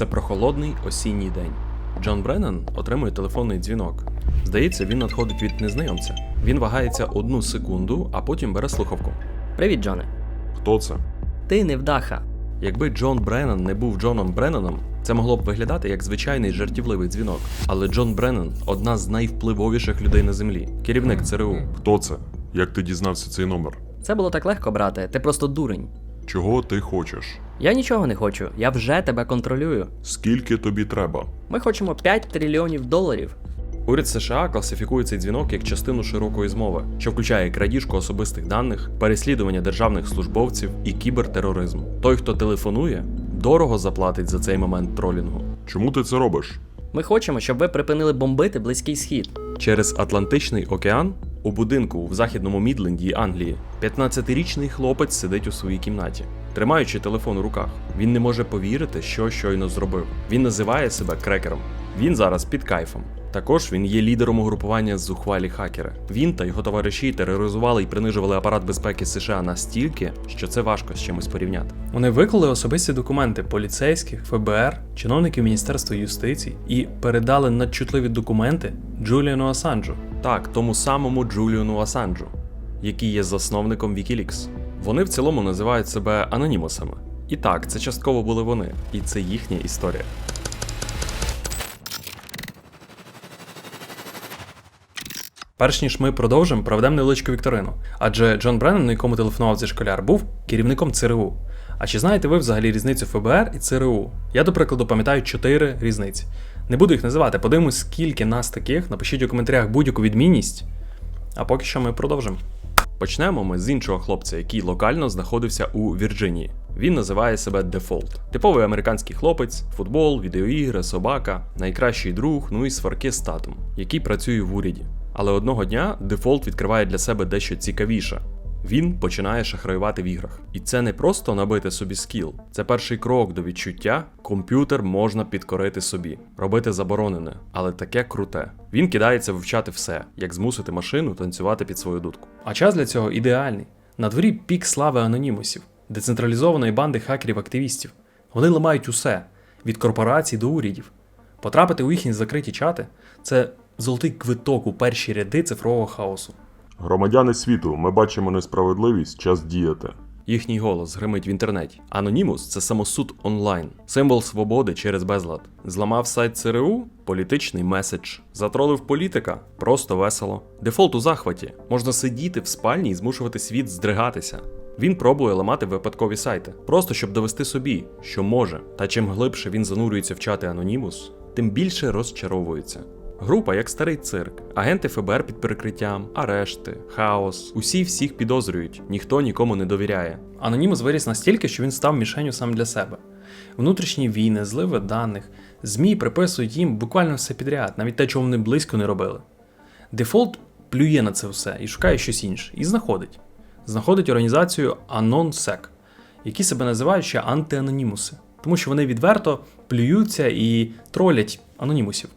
Це прохолодний осінній день. Джон Бреннан отримує телефонний дзвінок. Здається, він надходить від незнайомця. Він вагається одну секунду, а потім бере слухавку. Привіт, Джоне. Хто це? Ти невдаха. Якби Джон Бреннан не був Джоном Бреннаном, це могло б виглядати як звичайний жартівливий дзвінок. Але Джон Бреннан одна з найвпливовіших людей на землі, керівник ЦРУ. Хто це? Як ти дізнався цей номер? Це було так легко, брате. Ти просто дурень. Чого ти хочеш? Я нічого не хочу, я вже тебе контролюю. Скільки тобі треба? Ми хочемо 5 трильйонів доларів. Уряд США класифікує цей дзвінок як частину широкої змови, що включає крадіжку особистих даних, переслідування державних службовців і кібертероризм. Той, хто телефонує, дорого заплатить за цей момент тролінгу. Чому ти це робиш? Ми хочемо, щоб ви припинили бомбити близький схід. Через Атлантичний океан у будинку в західному Мідленді Англії 15-річний хлопець сидить у своїй кімнаті, тримаючи телефон у руках. Він не може повірити, що щойно зробив. Він називає себе крекером. Він зараз під кайфом. Також він є лідером угрупування зухвалі хакери. Він та його товариші тероризували і принижували апарат безпеки США настільки, що це важко з чимось порівняти. Вони виклали особисті документи поліцейських, ФБР, чиновників Міністерства юстиції і передали надчутливі документи Джуліану Асанджу. Так, тому самому Джуліану Асанджу, який є засновником Wikileaks. Вони в цілому називають себе анонімусами. І так, це частково були вони, і це їхня історія. Перш ніж ми продовжимо, проведемо невеличку вікторину. Адже Джон Бреннан, на якому телефонував цей школяр, був керівником ЦРУ. А чи знаєте ви взагалі різницю ФБР і ЦРУ? Я, до прикладу, пам'ятаю чотири різниці. Не буду їх називати, подивимось, скільки нас таких. Напишіть у коментарях будь-яку відмінність. А поки що ми продовжимо. Почнемо ми з іншого хлопця, який локально знаходився у Вірджинії. Він називає себе Дефолт. Типовий американський хлопець, футбол, відеоігри, собака, найкращий друг, ну і сварки з татом, який працює в уряді. Але одного дня Дефолт відкриває для себе дещо цікавіше. Він починає шахраювати в іграх. І це не просто набити собі скіл, це перший крок до відчуття. Комп'ютер можна підкорити собі, робити заборонене, але таке круте. Він кидається вивчати все, як змусити машину танцювати під свою дудку. А час для цього ідеальний. На дворі пік слави анонімусів, децентралізованої банди хакерів-активістів. Вони ламають усе від корпорацій до урядів. Потрапити у їхні закриті чати це золотий квиток у перші ряди цифрового хаосу. Громадяни світу, ми бачимо несправедливість, час діяти. Їхній голос гримить в інтернеті. Анонімус це самосуд онлайн, символ свободи через безлад. Зламав сайт ЦРУ політичний меседж. Затролив політика просто весело. Дефолт у захваті. Можна сидіти в спальні і змушувати світ здригатися. Він пробує ламати випадкові сайти, просто щоб довести собі, що може. Та чим глибше він занурюється в чати Анонімус, тим більше розчаровується. Група як старий цирк, агенти ФБР під перекриттям, арешти, хаос. Усі всіх підозрюють, ніхто нікому не довіряє. Анонімус виріс настільки, що він став мішенью сам для себе. Внутрішні війни, зливи даних, ЗМІ приписують їм буквально все підряд, навіть те, чого вони близько не робили. Дефолт плює на це все і шукає щось інше, і знаходить. Знаходить організацію AnonSec, які себе називають ще антианонімуси, тому що вони відверто плюються і тролять анонімусів.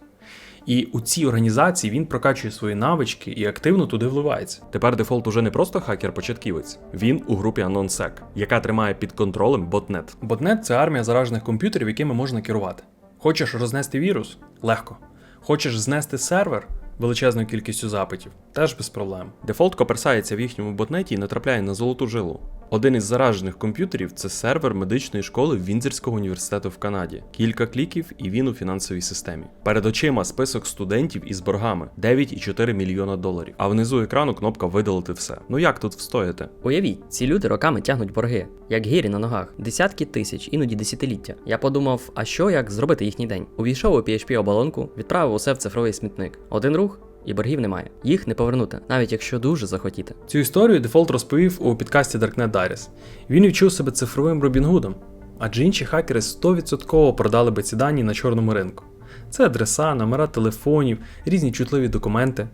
І у цій організації він прокачує свої навички і активно туди вливається. Тепер дефолт уже не просто хакер-початківець, він у групі AnonSec, яка тримає під контролем ботнет. Ботнет це армія заражених комп'ютерів, якими можна керувати. Хочеш рознести вірус? Легко. Хочеш знести сервер величезною кількістю запитів? Теж без проблем. Дефолт коперсається в їхньому ботнеті і натрапляє на золоту жилу. Один із заражених комп'ютерів це сервер медичної школи Вінзерського університету в Канаді. Кілька кліків, і він у фінансовій системі. Перед очима список студентів із боргами 9,4 мільйона доларів. А внизу екрану кнопка видалити все. Ну як тут встояти? Уявіть, ці люди роками тягнуть борги, як гірі на ногах, десятки тисяч, іноді десятиліття. Я подумав, а що як зробити їхній день? Увійшов у PHP оболонку, відправив усе в цифровий смітник. Один рух. І боргів немає. Їх не повернути, навіть якщо дуже захотіти. Цю історію Дефолт розповів у підкасті Darknet Diaries. Він відчув себе цифровим Робін Гудом, адже інші хакери 100% продали би ці дані на чорному ринку. Це адреса, номера телефонів, різні чутливі документи.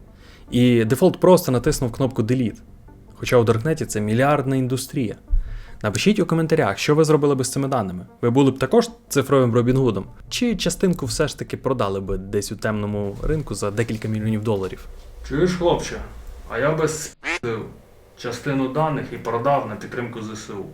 І Дефолт просто натиснув кнопку Delete. Хоча у Даркнеті це мільярдна індустрія. Напишіть у коментарях, що ви зробили би з цими даними. Ви були б також цифровим Робінгудом? Чи частинку все ж таки продали би десь у темному ринку за декілька мільйонів доларів? Чуєш, хлопче, а я би с***ив частину даних і продав на підтримку ЗСУ.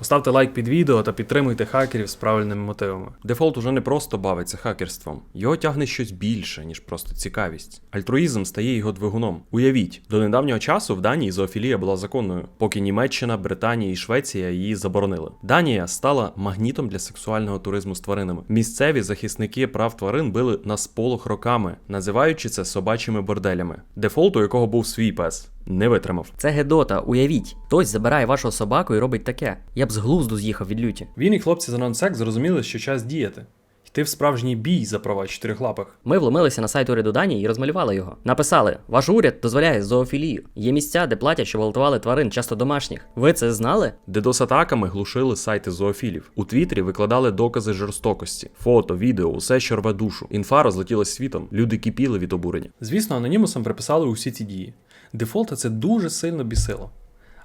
Поставте лайк під відео та підтримуйте хакерів з правильними мотивами. Дефолт уже не просто бавиться хакерством, його тягне щось більше, ніж просто цікавість. Альтруїзм стає його двигуном. Уявіть, до недавнього часу в Данії зоофілія була законною, поки Німеччина, Британія і Швеція її заборонили. Данія стала магнітом для сексуального туризму з тваринами. Місцеві захисники прав тварин били на сполох роками, називаючи це собачими борделями. Дефолт, у якого був свій пес, не витримав. Це Гедота, уявіть. Хтось забирає вашого собаку і робить таке. Я б з глузду з'їхав від люті. Він і хлопці з Анонсек зрозуміли, що час діяти. Йти в справжній бій за права чотирьохлапих. Ми вломилися на сайт уряду Данії і розмалювали його. Написали: ваш уряд дозволяє зоофілію. Є місця, де платять, що гвалтували тварин, часто домашніх. Ви це знали? Дедос-атаками глушили сайти зоофілів. У Твіттері викладали докази жорстокості, фото, відео, усе, що рве душу. Інфа розлетілась світом. Люди кипіли від обурення. Звісно, анонімусам приписали усі ці дії. Дефолта це дуже сильно бісило.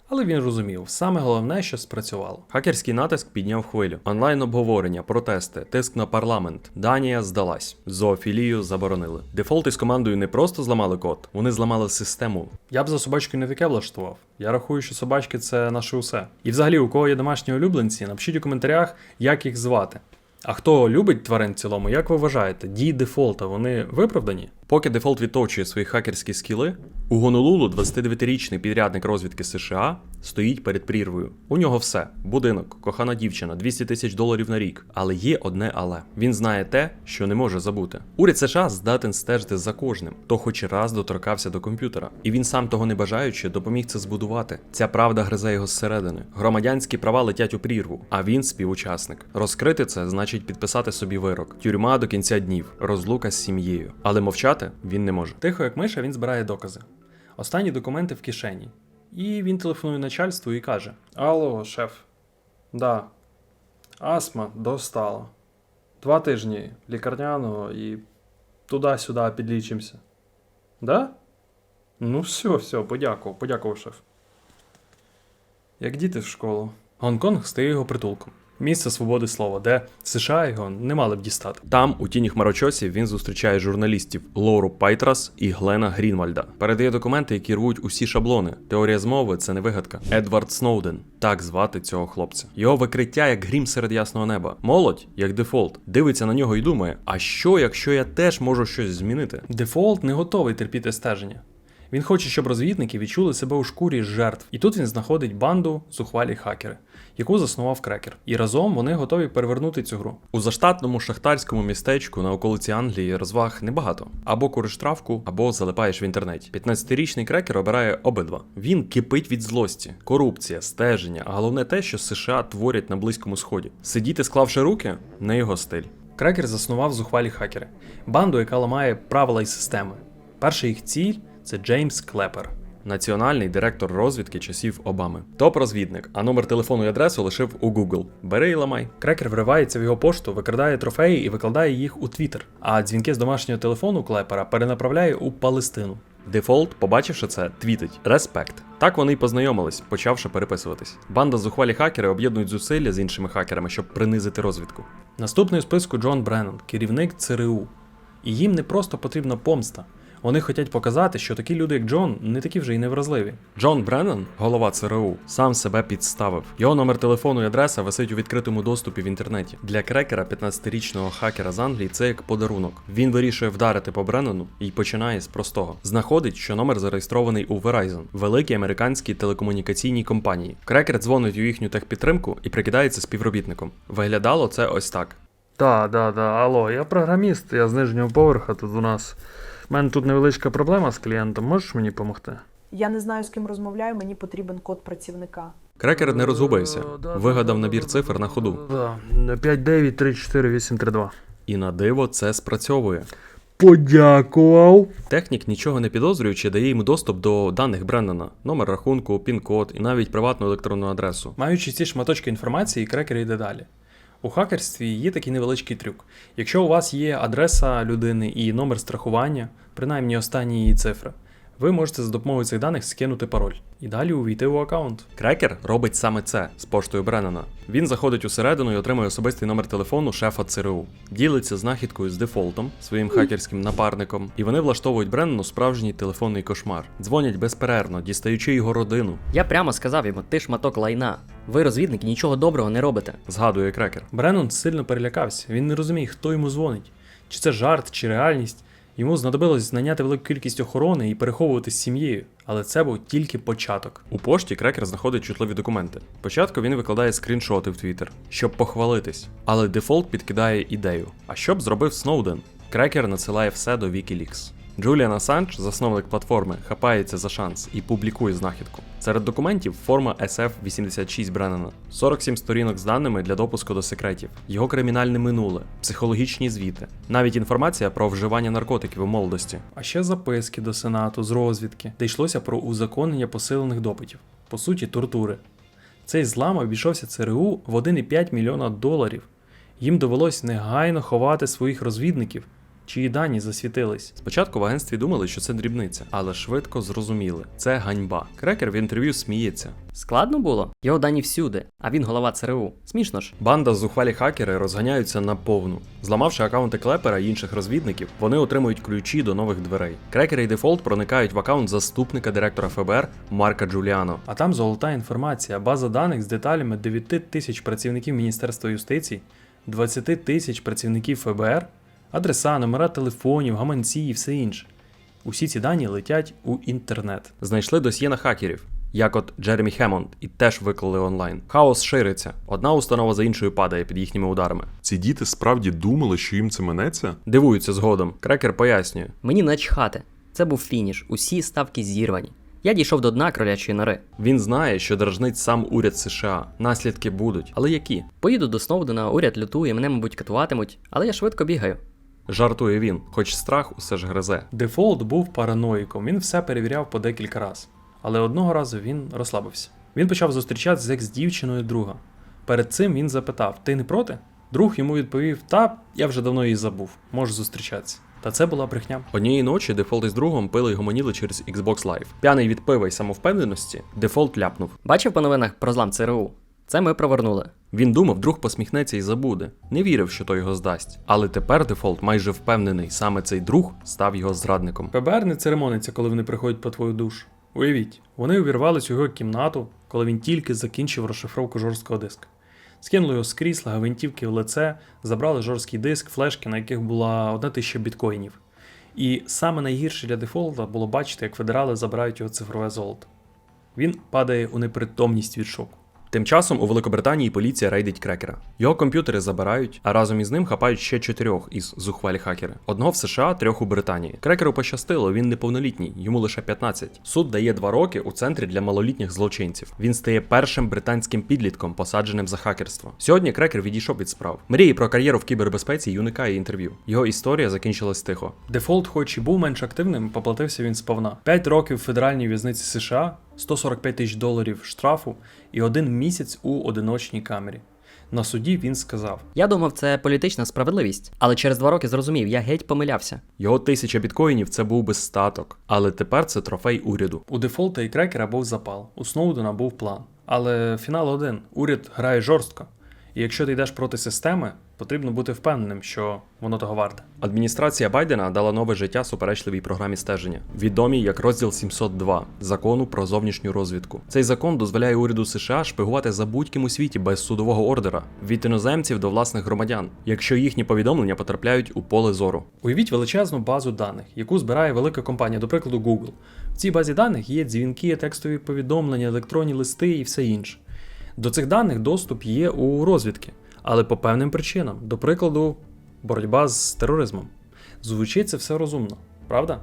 Але він розумів, саме головне, що спрацювало. Хакерський натиск підняв хвилю. Онлайн обговорення, протести, тиск на парламент. Данія здалась. Зоофілію заборонили. Дефолти з командою не просто зламали код, вони зламали систему. Я б за собачкою не таке влаштував. Я рахую, що собачки це наше усе. І взагалі, у кого є домашні улюбленці, напишіть у коментарях, як їх звати. А хто любить тварин в цілому, як ви вважаєте, дії дефолта вони виправдані? Поки дефолт відточує свої хакерські скіли, у Гонолулу 29-річний підрядник розвідки США стоїть перед прірвою. У нього все: будинок, кохана дівчина, 200 тисяч доларів на рік. Але є одне але. Він знає те, що не може забути. Уряд США здатен стежити за кожним, хто хоч раз доторкався до комп'ютера. І він сам того не бажаючи, допоміг це збудувати. Ця правда гризе його зсередини. Громадянські права летять у прірву, а він співучасник. Розкрити це значить підписати собі вирок. Тюрма до кінця днів, розлука з сім'єю. Але мовчати він не може. Тихо, як миша, він збирає докази. Останні документи в кишені. І він телефонує начальству і каже: Алло, шеф. Да. Астма достала. Два тижні лікарняного і туди-сюди підлічимося. Да? Ну, все, все, подякував, подякував, шеф. Як діти в школу. Гонконг стає його притулком. Місце свободи слова, де США його не мали б дістати. Там, у тіні хмарочосів, він зустрічає журналістів Лору Пайтрас і Глена Грінвальда. Передає документи, які рвуть усі шаблони. Теорія змови це не вигадка. Едвард Сноуден, так звати цього хлопця. Його викриття як грім серед ясного неба. Молодь, як дефолт, дивиться на нього і думає: а що, якщо я теж можу щось змінити? Дефолт не готовий терпіти стеження. Він хоче, щоб розвідники відчули себе у шкурі жертв. І тут він знаходить банду зухвалі хакери, яку заснував крекер. І разом вони готові перевернути цю гру. У заштатному шахтарському містечку на околиці Англії розваг небагато. Або куриш травку, або залипаєш в інтернеті. 15-річний крекер обирає обидва. Він кипить від злості, корупція, стеження, а головне те, що США творять на Близькому Сході. Сидіти, склавши руки, не його стиль. Крекер заснував зухвалі хакери, банду, яка ламає правила і системи. Перша їх ціль це Джеймс Клепер, національний директор розвідки часів Обами. Топ-розвідник, а номер телефону і адресу лишив у Google. Бери і ламай. Крекер вривається в його пошту, викрадає трофеї і викладає їх у Твіттер. А дзвінки з домашнього телефону Клепера перенаправляє у Палестину. Дефолт, побачивши це, твітить Респект. Так вони й познайомились, почавши переписуватись. Банда зухвалі хакери об'єднують зусилля з іншими хакерами, щоб принизити розвідку. Наступний у списку Джон Бреннан, керівник ЦРУ. І їм не просто потрібна помста. Вони хочуть показати, що такі люди, як Джон, не такі вже й невразливі. Джон Бреннан, голова ЦРУ, сам себе підставив. Його номер телефону і адреса висить у відкритому доступі в інтернеті. Для крекера, 15-річного хакера з Англії, це як подарунок. Він вирішує вдарити по Бреннану і починає з простого. Знаходить, що номер зареєстрований у Verizon, великій американській телекомунікаційній компанії. Крекер дзвонить у їхню техпідтримку і прикидається співробітником. Виглядало це ось так. Так, да, да, алло, я програміст, я з нижнього поверха тут у нас. У мене тут невеличка проблема з клієнтом, можеш мені допомогти? Я не знаю, з ким розмовляю, мені потрібен код працівника. Крекер не розгубився, вигадав набір цифр на ходу. Да, 5934832. І на диво це спрацьовує. Подякував. Технік, нічого не підозрюючи, дає йому доступ до даних Бреннана, номер рахунку, пін-код і навіть приватну електронну адресу. Маючи ці шматочки інформації, крекер йде далі. У хакерстві є такий невеличкий трюк. Якщо у вас є адреса людини і номер страхування, принаймні останні її цифри, ви можете за допомогою цих даних скинути пароль і далі увійти у аккаунт. Крекер робить саме це з поштою Бреннана. Він заходить усередину і отримує особистий номер телефону шефа ЦРУ, ділиться знахідкою з дефолтом, своїм хакерським напарником, і вони влаштовують Бреннану справжній телефонний кошмар. Дзвонять безперервно, дістаючи його родину. Я прямо сказав йому, ти шматок лайна. Ви, розвідники, нічого доброго не робите. Згадує крекер. Бреннон сильно перелякався. Він не розуміє, хто йому дзвонить. Чи це жарт, чи реальність. Йому знадобилось знайняти велику кількість охорони і переховувати з сім'єю, але це був тільки початок. У пошті крекер знаходить чутливі документи. Спочатку він викладає скріншоти в Твіттер, щоб похвалитись, але дефолт підкидає ідею. А що б зробив Сноуден? Крекер надсилає все до Wikileaks. Джуліан Ассанж, засновник платформи, хапається за шанс і публікує знахідку. Серед документів форма SF-86 Бреннана, 47 сторінок з даними для допуску до секретів, його кримінальне минуле, психологічні звіти, навіть інформація про вживання наркотиків у молодості. А ще записки до Сенату з розвідки, де йшлося про узаконення посилених допитів, по суті, тортури. Цей злам обійшовся ЦРУ в 1,5 мільйона доларів. Їм довелось негайно ховати своїх розвідників, чиї дані засвітились. Спочатку в агентстві думали, що це дрібниця, але швидко зрозуміли це ганьба. Крекер в інтерв'ю сміється. Складно було? Його дані всюди, а він голова ЦРУ. Смішно ж. Банда зухвалі хакери розганяються на повну. Зламавши акаунти клепера і інших розвідників, вони отримують ключі до нових дверей. Крекер і дефолт проникають в акаунт заступника директора ФБР Марка Джуліано. А там золота інформація, база даних з деталями 9 тисяч працівників Міністерства юстиції, 20 тисяч працівників ФБР, адреса, номера телефонів, гаманці і все інше. Усі ці дані летять у інтернет. Знайшли досьє на хакерів. Як от Джеремі Хемонд, і теж виклали онлайн. Хаос шириться. Одна установа за іншою падає під їхніми ударами. Ці діти справді думали, що їм це минеться? Дивуються згодом. Крекер пояснює. Мені начхати. Це був фініш, усі ставки зірвані. Я дійшов до дна кролячої нори. Він знає, що дражнить сам уряд США. Наслідки будуть. Але які? Поїду до Сноудена, уряд лютує, мене, мабуть, катуватимуть, але я швидко бігаю. Жартує він, хоч страх усе ж гризе. Дефолт був параноїком, він все перевіряв по декілька разів. Але одного разу він розслабився. Він почав зустрічатися з екс-дівчиною друга. Перед цим він запитав: Ти не проти? Друг йому відповів: Та я вже давно її забув, можеш зустрічатися. Та це була брехня. Однієї ночі дефолт із другом пили й гомоніли через Xbox Live. П'яний від пива й самовпевненості, дефолт ляпнув. Бачив по новинах про злам ЦРУ? Це ми провернули. Він думав, друг посміхнеться і забуде. Не вірив, що той його здасть. Але тепер дефолт майже впевнений, саме цей друг став його зрадником. ФБР не церемониться, коли вони приходять по твою душу. Уявіть, вони увірвались у його кімнату, коли він тільки закінчив розшифровку жорсткого диска. Скинули його з крісла, гвинтівки в лице, забрали жорсткий диск, флешки, на яких була одна тисяча біткоїнів. І саме найгірше для дефолта було бачити, як федерали забирають його цифрове золото. Він падає у непритомність від шоку. Тим часом у Великобританії поліція рейдить крекера. Його комп'ютери забирають, а разом із ним хапають ще чотирьох із зухвалі хакери. Одного в США, трьох у Британії. Крекеру пощастило, він неповнолітній, йому лише 15. Суд дає два роки у центрі для малолітніх злочинців. Він стає першим британським підлітком, посадженим за хакерство. Сьогодні крекер відійшов від справ. Мріє про кар'єру в кібербезпеці й уникає інтерв'ю. Його історія закінчилась тихо. Дефолт, хоч і був менш активним, поплатився він сповна. 5 років в федеральній в'язниці США, 145 тисяч доларів штрафу і один місяць у одиночній камері. На суді він сказав: Я думав, це політична справедливість, але через два роки зрозумів, я геть помилявся. Його тисяча біткоїнів це був би статок, але тепер це трофей уряду. у дефолта і крекера був запал, у Сноудена був план. Але фінал один: уряд грає жорстко. І якщо ти йдеш проти системи, потрібно бути впевненим, що воно того варте. Адміністрація Байдена дала нове життя суперечливій програмі стеження, відомій як розділ 702 закону про зовнішню розвідку. Цей закон дозволяє уряду США шпигувати за будь-ким у світі без судового ордера від іноземців до власних громадян, якщо їхні повідомлення потрапляють у поле зору. Уявіть величезну базу даних, яку збирає велика компанія, до прикладу Google. В цій базі даних є дзвінки, текстові повідомлення, електронні листи і все інше. До цих даних доступ є у розвідки, але по певним причинам, до прикладу, боротьба з тероризмом. Звучить це все розумно, правда?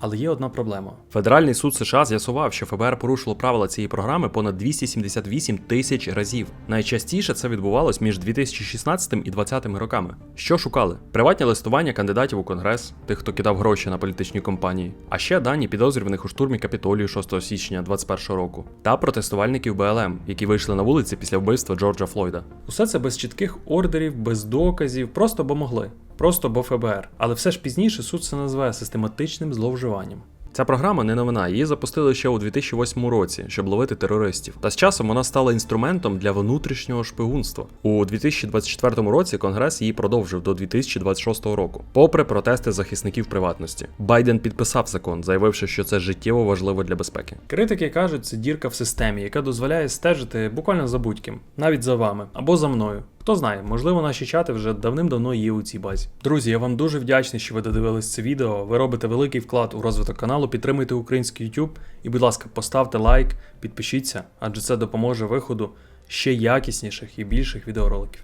Але є одна проблема. Федеральний суд США з'ясував, що ФБР порушило правила цієї програми понад 278 тисяч разів. Найчастіше це відбувалось між 2016 і 2020 роками. Що шукали? Приватні листування кандидатів у конгрес, тих, хто кидав гроші на політичні компанії, а ще дані підозрюваних у штурмі капітолію 6 січня 2021 року, та протестувальників БЛМ, які вийшли на вулиці після вбивства Джорджа Флойда. Усе це без чітких ордерів, без доказів, просто бо могли, просто бо ФБР. Але все ж пізніше суд це назве систематичним зловживанням. Ця програма не новина, її запустили ще у 2008 році, щоб ловити терористів. Та з часом вона стала інструментом для внутрішнього шпигунства. У 2024 році Конгрес її продовжив до 2026 року, попри протести захисників приватності. Байден підписав закон, заявивши, що це життєво важливо для безпеки. Критики кажуть, це дірка в системі, яка дозволяє стежити буквально за будь-ким, навіть за вами або за мною. Хто знає, можливо, наші чати вже давним-давно є у цій базі. Друзі, я вам дуже вдячний, що ви додивились це відео. Ви робите великий вклад у розвиток каналу, підтримуйте український YouTube і, будь ласка, поставте лайк, підпишіться, адже це допоможе виходу ще якісніших і більших відеороликів.